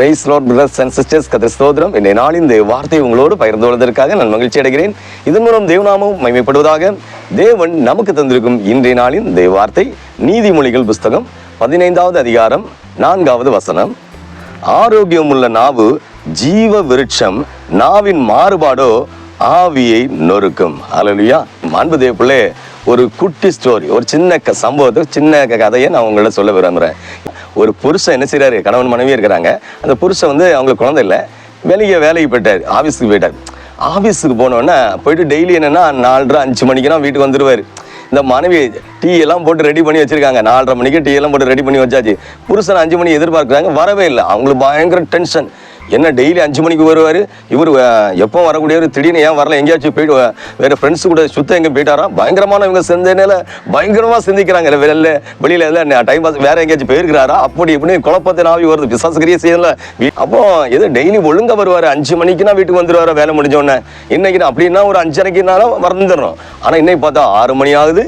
Praise lord brothers and sisters கத்திர ஸ்தோத்திரம். இந்த நாளின் இந்த வார்த்தை உங்களோடு பகிர்ந்து கொள்வதற்காக நான் மகிழ்ச்சி அடைகிறேன். இதன் மூலம் தேவநாமம் மைமைப்படுவதாக தேவன் நமக்கு தந்திருக்கும் இன்றைய நாளின் இந்த வார்த்தை நீதிமொழிகள் புஸ்தகம் பதினைந்தாவது அதிகாரம் நான்காவது வசனம். ஆரோக்கியமுள்ள நாவு ஜீவ விருட்சம் நாவின் மாறுபாடோ ஆவியை நொறுக்கும். அலலியா அன்பு தேவப்பிள்ளை ஒரு குட்டி ஸ்டோரி ஒரு சின்ன க- சம்பவத்தை சின்ன கதையை நான் உங்கள்ட்ட சொல்ல விரும்புகிறேன் ஒரு புருஷன் என்ன செய்கிறாரு கணவன் மனைவி இருக்கிறாங்க. அந்த புருஷன் வந்து அவங்களுக்கு குழந்தை இல்லை. வெளியே வேலைக்கு போயிட்டார். ஆஃபீஸுக்கு போயிட்டார். ஆஃபீஸுக்கு போனோன்னே போயிட்டு டெய்லி என்னென்னா நாலரை அஞ்சு மணிக்கெல்லாம் வீட்டுக்கு வந்துடுவார் இந்த மனைவி டீ எல்லாம் போட்டு ரெடி பண்ணி வச்சிருக்காங்க. நாலரை மணிக்கு டீ எல்லாம் போட்டு ரெடி பண்ணி வச்சாச்சு. புருஷன் அஞ்சு மணி எதிர்பார்க்குறாங்க. வரவே இல்லை. அவங்களுக்கு பயங்கர டென்ஷன் என்ன டெய்லி அஞ்சு மணிக்கு வருவார்? இவர் எப்போ வரக்கூடியவர் திடீர்னு ஏன் வரல? எங்கேயாச்சும் போயிட்டு வேறு ஃப்ரெண்ட்ஸ் கூட சுத்தம் எங்கே போயிட்டாரா? பயங்கரமான இவங்க சிந்தனையில் பயங்கரமாக சிந்திக்கிறாங்க. வெளில வெளியில எல்லாம் டைம் பாஸ் வேறு எங்கேயாச்சும் போயிருக்கிறாரா? அப்படி இப்படி குழப்பத்தின் ஆவி வருது. பிசாசுக்கிரியே செய்யல அப்போ எது டெய்லி ஒழுங்காக வருவார். அஞ்சு மணிக்குனா வீட்டுக்கு வந்துடுவார் வேலை முடிஞ்ச இன்னைக்கு அப்படின்னா ஒரு அஞ்சரைக்குனாலும் வந்துடணும் ஆனால் இன்னைக்கு பார்த்தா ஆறு மணி ஆகுது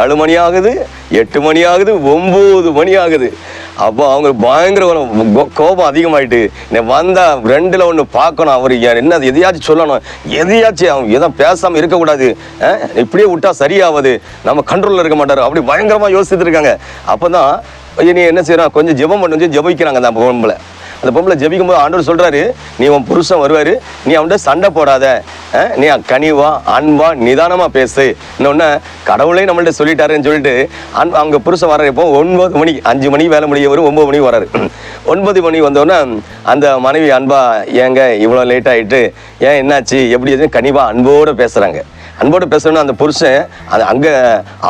ஏழு மணி ஆகுது எட்டு மணி ஆகுது ஒம்பது மணி ஆகுது. அப்போ அவங்க பயங்கர கோ- கோபம் அதிகமாயிட்டு நீ வந்தா ரெண்டுல ஒன்று பார்க்கணும் அவர் என்ன எதையாச்சும் சொல்லணும் எதையாச்சும் அவன் எதை பேசாமல் இருக்கக்கூடாது இப்படியே விட்டா சரியாவது நம்ம கண்ட்ரோலில் இருக்க மாட்டார். அப்படி பயங்கரமாக யோசிச்சுட்டு இருக்காங்க. அப்பதான் நீ என்ன செய்யறான் கொஞ்சம் ஜெபம் பண்ணி ஜெபிக்கிறாங்க அந்த பொம்பளை. அந்த பொம்பளை ஜெபிக்கும் போது ஆண்டவர் சொல்கிறாரு நீ உன் புருஷன் வருவார் நீ அவன்கிட்ட சண்டை போடாத. நீ கனிவா அன்பா நிதானமாக பேசு. இன்னொன்று கடவுளே நம்மள்ட்ட சொல்லிட்டாருன்னு சொல்லிட்டு அன் அவங்க புருஷன் வர்ற இப்போ ஒன்பது மணி அஞ்சு மணிக்கு வேலை முடிய வரும் ஒன்பது மணிக்கு வராரு. ஒன்பது மணி வந்தோடனே அந்த மனைவி அன்பா ஏங்க இவ்வளோ லேட் ஆகிட்டு ஏன் என்னாச்சு? எப்படி எதுவும் கனிவா அன்போடு பேசுகிறாங்க அன்போடு பேசணும்னா அந்த புருஷன் அது அங்கே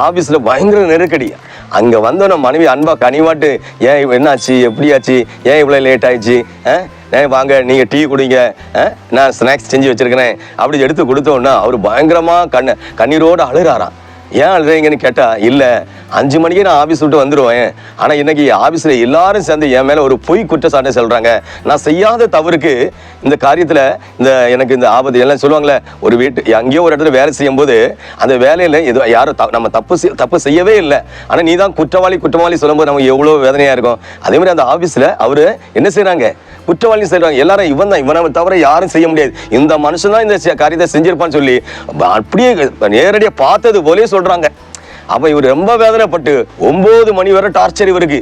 ஆஃபீஸில் பயங்கர நெருக்கடி. அங்கே வந்தோன்னே மனைவி அன்பாக கனிவாட்டு ஏன் என்னாச்சு? எப்படியாச்சு? ஏன் இவ்வளோ லேட் ஆயிடுச்சு? ஏன் வாங்க நீங்கள் டீ குடிங்க. ஆ? நான் ஸ்நாக்ஸ் செஞ்சு வச்சுருக்கிறேன். அப்படி எடுத்து கொடுத்தோன்னா அவர் பயங்கரமாக கண்ணை கண்ணீரோடு அழுறாராம். ஏன் அழுறீங்கன்னு கேட்டா இல்ல அஞ்சு மணிக்கே நான் ஆபீஸ் விட்டு வந்துடுவேன் ஆனா இன்னைக்கு ஆபீஸ்ல எல்லாரும் சேர்ந்து என் மேல ஒரு பொய் குற்றச்சாட்டை சொல்றாங்க. நான் செய்யாத தவறுக்கு இந்த காரியத்துல இந்த எனக்கு இந்த ஆபத்து எல்லாம் சொல்லுவாங்களே ஒரு வீட்டு அங்கேயோ ஒரு இடத்துல வேலை செய்யும் போது அந்த வேலையில எது யாரும் த- நம்ம தப்பு தப்பு செய்யவே இல்லை. ஆனா நீ தான் குற்றவாளி குற்றவாளி சொல்லும்போது நமக்கு எவ்வளவு வேதனையா இருக்கும். அதே மாதிரி அந்த ஆபீஸ்ல அவரு என்ன செய்கிறாங்க குற்றவாளி செய்கிறாங்க எல்லாரும் இவன் தான் இவனை தவிர யாரும் செய்ய முடியாது. இந்த மனுஷன் தான் இந்த காரியத்தை செஞ்சிருப்பான்னு சொல்லி அப்படியே நேரடியாக பார்த்தது போலே சொல்கிறாங்க அப்போ இவர் ரொம்ப வேதனைப்பட்டு ஒம்பது மணி வரை டார்ச்சர் இவருக்கு.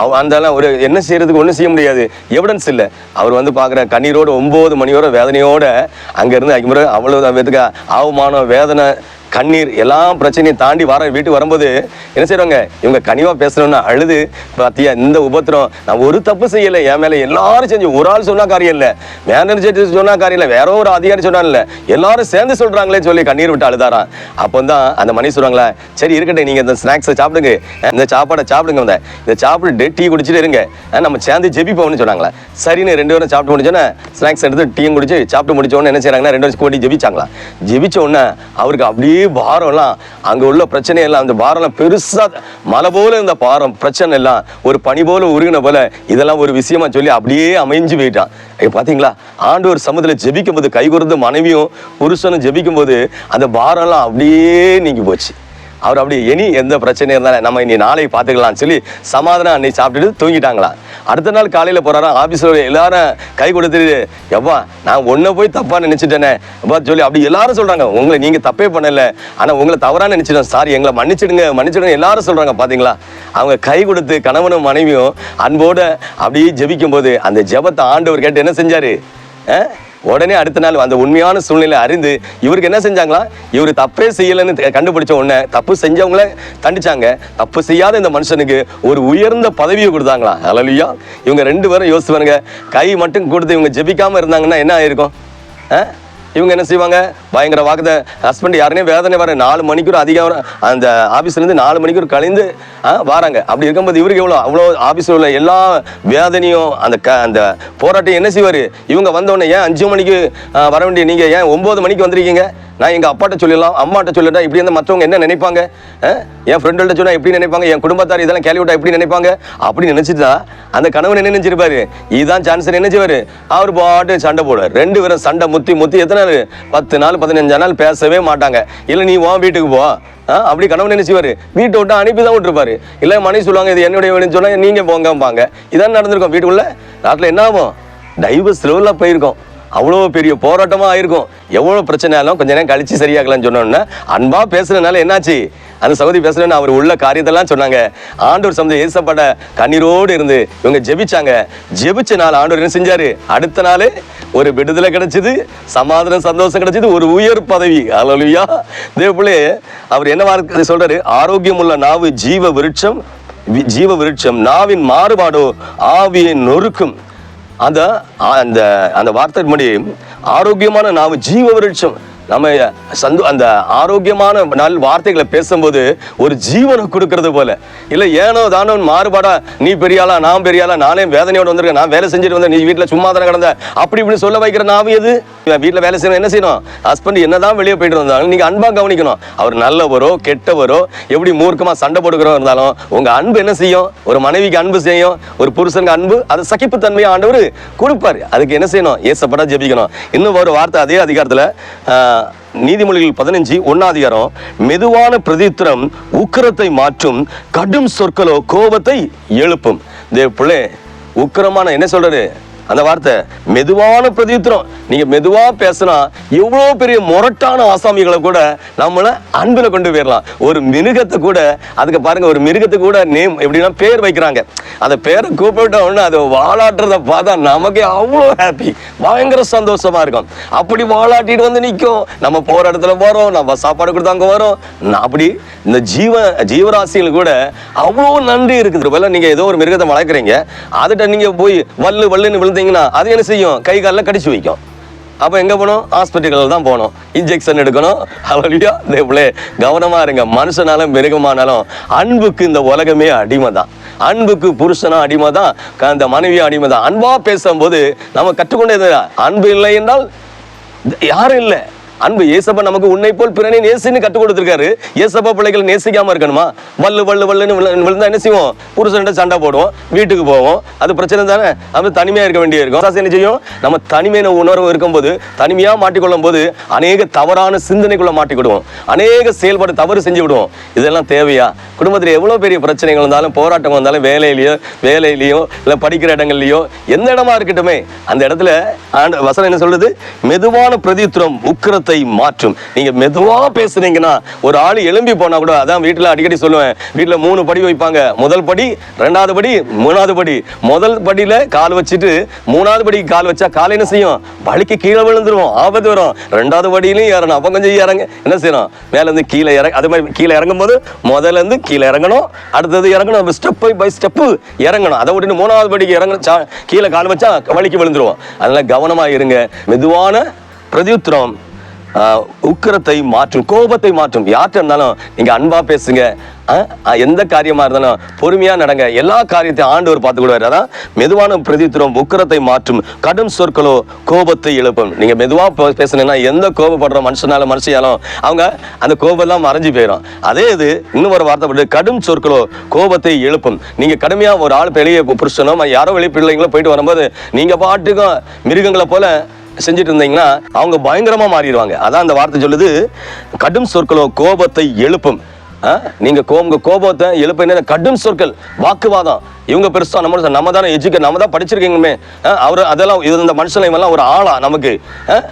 அவ அந்த ஒரு என்ன செய்யறதுக்கு ஒன்றும் செய்ய முடியாது. எவிடன்ஸ் இல்லை. அவர் வந்து பார்க்குற கண்ணீரோட ஒம்பது மணி வேதனையோட அங்கேருந்து அங்கே அவ்வளோ வெதுக்க அவமானம் வேதனை கண்ணீர் எல்லா பிரச்சனையும் தாண்டி வர வீட்டுக்கு வரும்போது என்ன செய்வாங்க? இவங்க கனிவா பேசணும்னா அழுது பாத்தியா இந்த உபத்திரம் நான் ஒரு தப்பு செய்யலை என் மேல எல்லாரும் செஞ்சு ஒரு ஆள் சொன்னா காரியம் இல்லை. மேனேஜர் சொன்னா காரியம் இல்லை வேற ஒரு அதிகாரி சொன்னா இல்லை. எல்லாரும் சேர்ந்து சொல்றாங்களே சொல்லி கண்ணீர் விட்டு அழுதாராம் அப்போ தான் அந்த மணி சொல்றாங்களா சரி இருக்கட்டும் நீங்க இந்த ஸ்நாக்ஸை சாப்பிடுங்க. இந்த சாப்பாடை சாப்பிடுங்க இந்த இந்த சாப்பிட்டு டீ குடிச்சிட்டு இருங்க. நம்ம சேர்ந்து ஜெபிப்போம்னு சொன்னாங்களா? சரின்னு ரெண்டு பேரும் சாப்பிட்டு முடிச்சோன்னே ஸ்நாக்ஸ் எடுத்து டீயும் குடிச்சு சாப்பிட்டு முடிச்சோன்னு என்ன செய்றாங்கன்னா ரெண்டு பேரும் கூட்டி ஜெபிச்சாங்களா? ஜெபிச்ச உடனே அவருக்கு அப்படியே பாரம்லாம் அங்க உள்ள பிரச்சனை எல்லாம் அந்த பாரம்லாம் பெருசா மலை போல இந்த பாரம் பிரச்சனை எல்லாம் ஒரு பனி போல உருகின போல இதெல்லாம் ஒரு விஷயமா சொல்லி அப்படியே அமைஞ்சு போயிட்டான். பார்த்தீங்களா ஆண்டு ஆண்டவர் சமத்துல ஜெபிக்கும் போது கைகூர்ந்து மனைவியும் புருஷனும் ஜெபிக்கும் போது அந்த பாரம்லாம் அப்படியே நீங்கி போச்சு. அவர் அப்படி இனி எந்த பிரச்சனையும் இருந்தாலும் நம்ம இனி நாளைக்கு பார்த்துக்கலாம்னு சொல்லி சமாதானம் அன்னைக்கு சாப்பிட்டுட்டு தூங்கிட்டாங்களாம் அடுத்த நாள் காலையில் போறாராம் ஆஃபீஸில் எல்லாரும் கை கொடுத்துட்டு எப்பா நான் ஒன்றை போய் தப்பாக நினச்சிட்டேனே. அப்பா சொல்லி அப்படி எல்லாரும் சொல்கிறாங்க உங்களை நீங்கள் தப்பே பண்ணலை. ஆனால் உங்களை தவறா நினச்சிட்டோம். சாரி எங்களை மன்னிச்சிடுங்க மன்னிச்சிடுங்க எல்லாரும் சொல்கிறாங்க பார்த்தீங்களா அவங்க கை கொடுத்து கணவனும் மனைவியும் அன்போட அப்படியே ஜெபிக்கும்போது அந்த ஜெபத்தை ஆண்டவர் கேட்டு என்ன செஞ்சார்? ஆ? உடனே அடுத்த நாள் அந்த உண்மையான சூழ்நிலை அறிந்து இவருக்கு என்ன செஞ்சாங்களா? இவர் தப்பே செய்யலைன்னு கண்டுபிடிச்ச உடனே தப்பு செஞ்சவங்கள தண்டிச்சாங்க தப்பு செய்யாத இந்த மனுஷனுக்கு ஒரு உயர்ந்த பதவியை கொடுத்தாங்களா? அலலியா. இவங்க ரெண்டு பேரும் யோசிச்சு பாருங்க. கை மட்டும் கொடுத்து இவங்க ஜெபிக்காமல் இருந்தாங்கன்னா என்ன ஆயிருக்கும்? ஆ? இவங்க என்ன செய்வாங்க? பயங்கர வாக்குத ஹஸ்பண்ட் யாருனே வேதனை வர நாலு மணிக்கூர் அதிகம் அந்த ஆஃபீஸ்லேருந்து நாலு மணிக்கூர் கழிந்து ஆ, வாராங்க. அப்படி இருக்கும்போது இவருக்கு எவ்வளோ அவ்வளோ ஆஃபீஸில் உள்ள எல்லா வேதனையும் அந்த க அந்த போராட்டம் என்ன செய்வார்? இவங்க வந்தோடனே ஏன் அஞ்சு மணிக்கு வர வேண்டிய நீங்கள் ஏன் ஒம்பது மணிக்கு வந்திருக்கீங்க? நான் எங்கள் அப்பாட்ட சொல்லிடலாம் அம்மாட்ட சொல்லிட்டா இப்படி இருந்தால் மற்றவங்க என்ன நினைப்பாங்க? என் ஃப்ரெண்டுகிட்ட சொன்னால் எப்படி நினைப்பாங்க? என் குடும்பத்தார் இதெல்லாம் கேள்வி விட்டா எப்படி நினைப்பாங்க? அப்படி தான் அந்த கணவன் என்ன நினைச்சிருப்பாரு? இதுதான் சான்ஸ் நினைச்சவாரு. அவர் பாட்டு சண்டை போடுவார். ரெண்டு பேரும் சண்டை முத்தி முத்தி எத்தனை நாள்? பத்து நாள் பதினஞ்சு நாள் பேசவே மாட்டாங்க. இல்லை நீ உன் வீட்டுக்கு போ. அப்படி கணவன் நினைச்சுவார் வீட்டை விட்டு அனுப்பி தான் விட்டுருப்பாரு. இல்லை மனைவி சொல்லுவாங்க இது என்னுடைய வேணும்னு சொன்னால் நீங்கள் போங்கம்பாங்க. இதான் நடந்திருக்கும் வீட்டுக்குள்ளே. நாட்டில் என்ன ஆகும்? டைவர்ஸ் லெவலில் போயிருக்கோம். அவ்வளோ பெரிய போராட்டமாக ஆயிருக்கும். எவ்வளோ பிரச்சனையாலும் கொஞ்ச நேரம் கழிச்சு சரியாகலாம்னு சொன்னோன்னா அன்பாக பேசுனதுனால என்னாச்சு? அந்த சகோதரி பேசுறேன்னு அவர் உள்ள காரியத்தெல்லாம் சொன்னாங்க. ஆண்டூர் சமந்த ஏசப்பட கண்ணீரோடு இருந்து இவங்க ஜெபிச்சாங்க. ஜெபிச்ச நாள் ஆண்டூர் என்ன செஞ்சார்? அடுத்த நாள் ஒரு விடுதலை கிடைச்சிது சமாதானம் சந்தோஷம் கிடைச்சிது ஒரு உயர் பதவி. அலலுயா தேவப்பிள்ளை அவர் என்ன வார்த்தை சொல்றாரு? ஆரோக்கியம் உள்ள நாவு ஜீவ விருட்சம் வி- ஜீவ விருட்சம் நாவின் மாறுபாடோ ஆவியை நொறுக்கும். அந்த அந்த அந்த வார்த்தை படி ஆரோக்கியமான நாவு ஜீவ விருட்சம். நம்ம சந்தோ அந்த ஆரோக்கியமான நல் வார்த்தைகளை பேசும்போது ஒரு ஜீவனை கொடுக்கறது போல. இல்லை ஏனோ தானோ மாறுபாடா நீ பெரியாளா நான் பெரியாளா நானே வேதனையோடு வந்திருக்கேன் நான் வேலை செஞ்சுட்டு வந்தேன் நீ வீட்டில் சும்மா தானே கிடந்த அப்படி இப்படி சொல்ல வைக்கிற நாவு எது? வீட்டில் வேலை செய்யணும் என்ன செய்யணும்? ஹஸ்பண்ட் என்னதான் வெளியே போயிட்டு வந்தாலும் நீங்கள் அன்பாக கவனிக்கணும். அவர் நல்லவரோ கெட்டவரோ எப்படி மூர்க்கமாக சண்டை போடுகிறோ இருந்தாலும் உங்கள் அன்பு என்ன செய்யும்? ஒரு மனைவிக்கு அன்பு செய்யும் ஒரு புருஷனுக்கு அன்பு அது சகிப்புத்தன்மையை ஆண்டவர் கொடுப்பாரு. அதுக்கு என்ன செய்யணும்? ஏசப்படா ஜெபிக்கணும். இன்னும் ஒரு வார்த்தை அதே அதிகாரத்தில் நீதிமொழிகள் பதினஞ்சு ஒன்னாதிகாரம் மெதுவான பிரதித்திரம் உக்கிரத்தை மாற்றும் கடும் சொற்களோ கோபத்தை எழுப்பும். தேவ பிள்ளை உக்கிரமான என்ன சொல்றாரு? அந்த வார்த்தை மெதுவான பிரதித்திரம். நீங்க மெதுவா பேசினா எவ்வளோ பெரிய முரட்டான ஆசாமிகளை கூட நம்மள அன்புல கொண்டு போயிடலாம் ஒரு மிருகத்தை கூட அதுக்கு பாருங்க ஒரு மிருகத்தை கூட நேம் எப்படின்னா பேர் வைக்கிறாங்க. அந்த பேரை கூப்பிட்ட உடனே அதை வாலாட்டுறத பார்த்தா நமக்கே அவ்வளோ ஹாப்பி பயங்கர சந்தோஷமா இருக்கும். அப்படி வாழாட்டிட்டு வந்து நிற்கும் நம்ம போற இடத்துல போறோம் நம்ம சாப்பாடு கொடுத்து அங்கே வரோம். நான் அப்படி இந்த ஜீவ ஜீவராசிகள் கூட அவ்வளோ நன்றி இருக்குது. நீங்க ஏதோ ஒரு மிருகத்தை வளர்க்குறீங்க. அதுகிட்ட நீங்க போய் வல்லு வல்லுன்னு விழுந்தீங்கன்னா அது என்ன செய்யும்? கை காலில் கடிச்சு வைக்கும். அப்போ எங்கே போகணும்? ஹாஸ்பிட்டல்கள் தான் போகணும். இன்ஜெக்ஷன் எடுக்கணும். அவ்வளோயா தேவளே கவனமாக இருங்க. மனுஷனாலும் மிருகமானாலும் அன்புக்கு இந்த உலகமே அடிமை தான் அன்புக்கு புருஷனும் அடிமை தான் அந்த மனைவியும் அடிமை தான் அன்பாக பேசும்போது நம்ம கற்றுக்கொண்டது அன்பு இல்லை என்றால் யாரும் இல்லை. அன்பு ஏசப்பா நமக்கு உன்னை போல் பிறனை நேசின்னு கற்றுக் கொடுத்துருக்காரு. ஏசப்பா பிள்ளைகள் நேசிக்காம இருக்கணுமா? வல்லு வல்லு வல்லுன்னு விழு- விழுந்தா என்ன செய்வோம்? புருஷன்ட்ட சண்டை போடுவோம் வீட்டுக்கு போவோம். அது பிரச்சனை தானே? அது தனிமையாக இருக்க வேண்டிய இருக்கும். என்ன செய்யும்? நம்ம தனிமையான உணர்வு இருக்கும்போது தனிமையாக மாட்டிக்கொள்ளும் போது அநேக தவறான சிந்தனைக்குள்ள மாட்டிக்கிடுவோம். அநேக செயல்பாடு தவறு செஞ்சு விடுவோம். இதெல்லாம் தேவையா? குடும்பத்தில் எவ்வளோ பெரிய பிரச்சனைகள் இருந்தாலும் போராட்டம் வந்தாலும் வேலையிலையோ வேலையிலையோ இல்லை படிக்கிற இடங்கள்லையோ எந்த இடமா இருக்கட்டுமே அந்த இடத்துல ஆண்டு வசனம் என்ன சொல்றது மெதுவான பிரதித்திரம் உக்கிரத்தை மாற்றும். நீங்க மெதுவாக பேசுனீங்கன்னா ஒரு ஆள் எழும்பி போனா கூட அதான் வீட்டில் அடிக்கடி சொல்லுவேன் வீட்டில் மூணு படி வைப்பாங்க. முதல் படி ரெண்டாவது படி மூணாவது படி. முதல் படியில கால் வச்சுட்டு மூணாவது படிக்கு கால் வச்சா கால் என்ன செய்யும்? வலிக்கு கீழே விழுந்துருவோம் ஆபத்து வரும். ரெண்டாவது படியிலையும் ஏறணும் அப்போ கொஞ்சம் இறங்க. என்ன செய்யணும்? மேலேருந்து கீழே இறங்க அது மாதிரி கீழே இறங்கும் போது முதல்ல இருந்து கீழே இறங்கணும் அடுத்தது இறங்கணும் ஸ்டெப் பை ஸ்டெப்பு இறங்கணும். அதை விட்டு மூணாவது படிக்கு இறங்கணும் கீழே கால் வச்சா வலிக்கு விழுந்துருவோம். அதனால கவனமாக இருங்க. மெதுவான பிரதியுத்திரம். உக்கிரத்தை மாற்றும் கோபத்தை மாற்றும். யார்கிட்ட இருந்தாலும் நீங்க அன்பா பேசுங்க. எந்த காரியமா இருந்தாலும் பொறுமையா நடங்க. எல்லா காரியத்தையும் ஆண்டவர் பார்த்து கூட அதான் மெதுவான பிரதித்திரம் உக்கிரத்தை மாற்றும் கடும் சொற்களோ கோபத்தை எழுப்பும். நீங்க மெதுவா பே- எந்த கோபப்படுற மனுஷனாலும் மனுஷியாலும் அவங்க அந்த கோபம்லாம் மறைஞ்சு போயிடும் அதே இது இன்னும் ஒரு வார்த்தை பட்டு கடும் சொற்களோ கோபத்தை எழுப்பும். நீங்க கடுமையா ஒரு ஆள் வெளியே புருஷனோ யாரோ வெளியே பிள்ளைங்களோ போயிட்டு வரும்போது நீங்க பாட்டுக்கும் மிருகங்களை போல செஞ்சுட்டு இருந்தீங்கன்னா அவங்க பயங்கரமாக மாறிடுவாங்க. அதான் அந்த வார்த்தை சொல்லுது கடும் சொற்களோ கோபத்தை எழுப்பும். ஆ? நீங்க கோ- உங்கள் கோபத்தை எழுப்ப என்ன? கடும் சொற்கள் வாக்குவாதம். இவங்க பெருசா நம்ம நம்ம தானே எஜுகே நம்ம தான் படிச்சிருக்கீங்கமே. அவர் அதெல்லாம் இது இந்த மனுஷன் இவெல்லாம் ஒரு ஆளா நமக்கு? ஆ.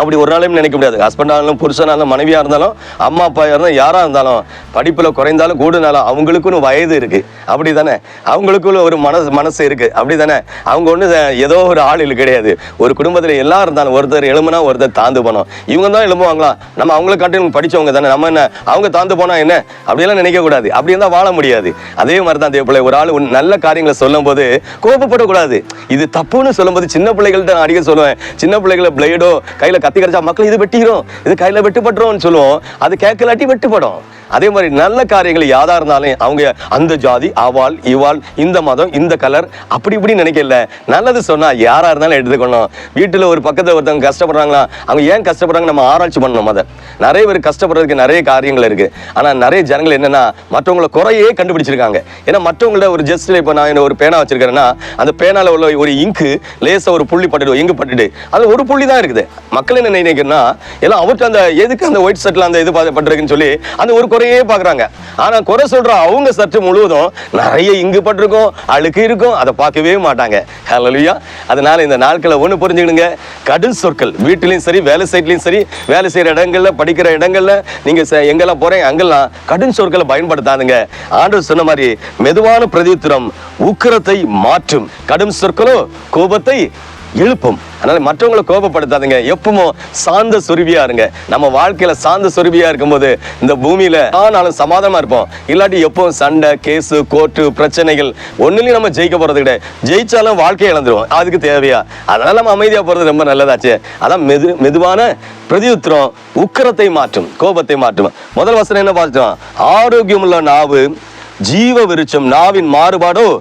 அப்படி ஒரு நாளையும் நினைக்க முடியாது. ஹஸ்பண்டாலும் புருஷனாலும் மனைவியாக இருந்தாலும் அம்மா அப்பா இருந்தாலும் யாராக இருந்தாலும் படிப்பில் குறைந்தாலும் கூடுனாலும் அவங்களுக்குன்னு வயது இருக்குது அப்படி தானே அவங்களுக்குள்ள ஒரு மனசு மனசு இருக்கு. அப்படி தானே அவங்க ஒன்று ஏதோ ஒரு ஆள் இல்லை கிடையாது. ஒரு குடும்பத்தில் எல்லாம் இருந்தாலும் ஒருத்தர் எழும்புனா ஒருத்தர் தாந்து போனோம் இவங்க தான் எழும்புவாங்களா? நம்ம அவங்கள காட்டி படிச்சவங்க தானே? நம்ம என்ன? அவங்க தாந்து போனால் என்ன? அப்படியெல்லாம் நினைக்கக்கூடாது அப்படி இருந்தால் வாழ முடியாது. அதே மாதிரி தான் தேவப்பிள்ளை ஒரு ஆள் நல்ல காரியங்களை சொல்லும் போது கோபப்படக்கூடாது. இது தப்புன்னு சொல்லும்போது சின்ன பிள்ளைகள்கிட்ட நான் அடிக்க சொல்லுவேன். சின்ன பிள்ளைகளை பிளேடோ கையில் கத்தி கிடைச்சா மக்கள் இது வெட்டிக்கிறோம் இது கையில் வெட்டுப்பட்டுறோம்னு சொல்லுவோம். அது கேட்கலாட்டி வெட்டுப்படும். அதே மாதிரி நல்ல காரியங்கள் யாதா இருந்தாலும் அவங்க அந்த ஜாதி அவாள் இவாள் இந்த மதம் இந்த கலர் அப்படி இப்படி நினைக்கல. நல்லது சொன்னால் யாராக இருந்தாலும் எடுத்துக்கணும். வீட்டில் ஒரு பக்கத்தில் ஒருத்தவங்க கஷ்டப்படுறாங்களா அவங்க ஏன் கஷ்டப்படுறாங்க? நம்ம ஆராய்ச்சி பண்ணணும் அதை. நிறைய பேர் கஷ்டப்படுறதுக்கு நிறைய காரியங்கள் இருக்குது ஆனால் நிறைய ஜனங்கள் என்னென்னா மற்றவங்களை குறையே கண்டுபிடிச்சிருக்காங்க. ஏன்னா மற்றவங்கள ஒரு ஜஸ்ட் இப்போ நான் என்ன ஒரு பேனா வச்சிருக்கிறேன்னா அந்த பேனாவில் உள்ள ஒரு இங்கு லேசாக ஒரு புள்ளி பட்டுடு இங்கு பட்டுடு. அது ஒரு புள்ளி தான் இருக்குது. மக்கள் மக்கள் என்ன நினைக்கிறேன்னா எல்லாம் அவர்கிட்ட அந்த எதுக்கு அந்த ஒயிட் ஷர்ட்ல அந்த இது பட்டிருக்குன்னு சொல்லி அந்த ஒரு குறையே பார்க்குறாங்க. ஆனால் குறை சொல்கிற அவங்க சற்று முழுவதும் நிறைய இங்கு பட்டிருக்கும் அழுக்கு இருக்கும் அதை பார்க்கவே மாட்டாங்க. ஹalleluya அதனால் இந்த நாட்களை ஒன்று புரிஞ்சுக்கணுங்க. கடும் சொற்கள். வீட்டிலையும் சரி வேலை சைட்லையும் சரி வேலை செய்கிற இடங்களில் படிக்கிற இடங்களில் நீங்கள் எங்கெல்லாம் போகிறேன் அங்கெல்லாம் கடும் சொற்களை பயன்படுத்தாதுங்க. ஆண்டவர் சொன்ன மாதிரி மெதுவான பிரதித்திரம் உக்கிரத்தை மாற்றும். கடும் சொற்களோ கோபத்தை எழுப்பும். அதனால மற்றவங்களை கோபப்படுத்தாதுங்க. எப்பவும் சாந்த சுருவியா இருங்க. நம்ம வாழ்க்கையில சாந்த சுருவியா இருக்கும்போது இந்த பூமியில ஆனாலும் சமாதானமா இருப்போம். இல்லாட்டி எப்பவும் சண்டை கேஸு கோர்ட்டு பிரச்சனைகள் ஒண்ணுலயும் நம்ம ஜெயிக்க போறது கிடையாது. ஜெயிச்சாலும் வாழ்க்கையை இழந்துருவோம். அதுக்கு தேவையா? அதனால நம்ம அமைதியா போறது ரொம்ப நல்லதாச்சு. அதான் மெது மெதுவான பிரதியுத்திரம். உக்கிரத்தை மாற்றும் கோபத்தை மாற்றும். முதல் வசனம் என்ன பார்த்தோம் ஆரோக்கியமுள்ள நாவு ஜீவ விருச்சம் நாவின் மாறுபாடோ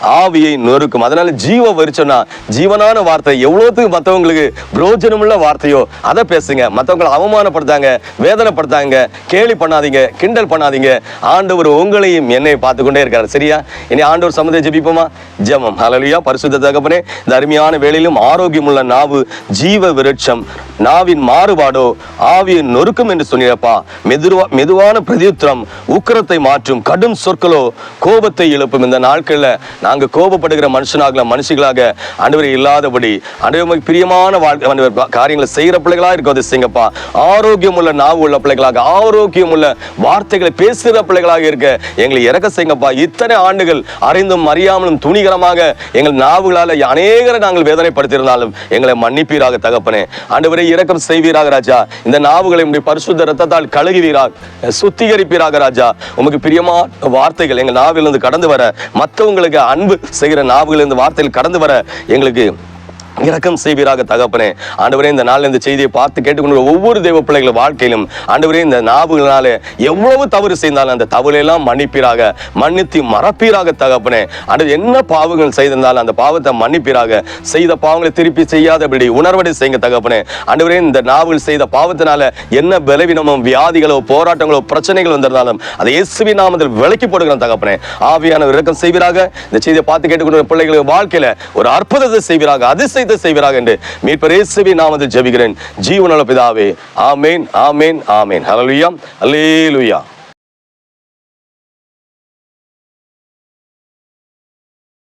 ஆவியை நொறுக்கும். அதனால ஜீவ வரிச்சோம்னா ஜீவனான வார்த்தை எவ்வளோத்துக்கு மற்றவங்களுக்கு பிரோஜனமுள்ள வார்த்தையோ அதை பேசுங்க. மற்றவங்களை அவமானப்படுத்தாங்க வேதனைப்படுத்தாங்க கேலி பண்ணாதீங்க கிண்டல் பண்ணாதீங்க. ஆண்டவர் உங்களையும் என்னையும் பார்த்து கொண்டே இருக்காரு. சரியா? இனி ஆண்டவர் சம்மதை ஜெபிப்போமா? ஜெபம். அலலியா பரிசுத்த தகப்பனே இந்த அருமையான வேலையிலும் ஆரோக்கியமுள்ள நாவு ஜீவ விருட்சம் நாவின் மாறுபாடோ ஆவியின் நொறுக்கும் என்று சொன்னீரப்பா. மெதுவா மெதுவான பிரதியுத்திரம் உக்கிரத்தை மாற்றும் கடும் சொற்களோ கோபத்தை எழுப்பும். இந்த நாட்களில் நான் நாங்க கோபப்படுகிற மனுஷனாக மனுஷிகளாக ஆண்டவரை இல்லாதபடி ஆண்டவர் பிரியமான வாழ்க்கை காரியங்களை செய்கிற பிள்ளைகளாக இருக்கிறது செய்யுங்கப்பா ஆரோக்கியம் உள்ள நாவு உள்ள பிள்ளைகளாக ஆரோக்கியம் உள்ள வார்த்தைகளை பேசுகிற பிள்ளைகளாக இருக்க எங்களை இறக்க செய்யுங்கப்பா இத்தனை ஆண்டுகள் அறிந்தும் அறியாமலும் துணிகரமாக எங்கள் நாவுகளால அநேகரை நாங்கள் வேதனைப்படுத்தியிருந்தாலும் எங்களை மன்னிப்பீராக தகப்பனே. ஆண்டவரை இறக்கம் செய்வீராக ராஜா. இந்த நாவுகளை உடைய பரிசுத்த ரத்தத்தால் கழுகுவீராக சுத்திகரிப்பீராக ராஜா. உமக்கு பிரியமா வார்த்தைகள் எங்கள் நாவிலிருந்து கடந்து வர மற்றவங்களுக்கு அன்பு செய்கிற நாவுகளிலிருந்து வார்த்தையில் கடந்து வர எங்களுக்கு இரக்கம் செய்வீராக தகப்பனே. ஆண்டவரே இந்த நாள் இந்த செய்தியை பார்த்து கேட்டுக்கொண்டு ஒவ்வொரு தெய்வ பிள்ளைகள் வாழ்க்கையிலும் ஆண்டவரே இந்த நாவுகளாலே எவ்வளவு தவறு செய்தாலும் அந்த தவறையெல்லாம் மன்னிப்பீராக மன்னித்து மறப்பீராக தகப்பனே. ஆண்டு என்ன பாவங்கள் செய்திருந்தாலும் அந்த பாவத்தை மன்னிப்பீராக. செய்த பாவங்களை திருப்பி செய்யாதபடி உணர்வடை செய்யுங்க தகப்பனே. ஆண்டவரே இந்த நாவுகள் செய்த பாவத்தினால என்ன பலவீனமோ வியாதிகளோ போராட்டங்களோ பிரச்சனைகள் வந்திருந்தாலும் அதை இயேசுவி நாமத்தில் விலக்கி போடுகிறோம் தகப்பனே. ஆவியான இரக்கம் செய்வீராக. இந்த செய்தியை பார்த்து கேட்டுக்கொண்டு பிள்ளைகளுக்கு வாழ்க்கையில ஒரு அற்புதத்தை செய்வீராக காரியத்தை செய்வீராக என்று மீட்பர் இயேசுவின் நாமத்தில் ஜெபிக்கிறேன். ஜீவனல பிதாவே ஆமேன் ஆமேன் ஆமேன். ஹலலுயா அல்லேலுயா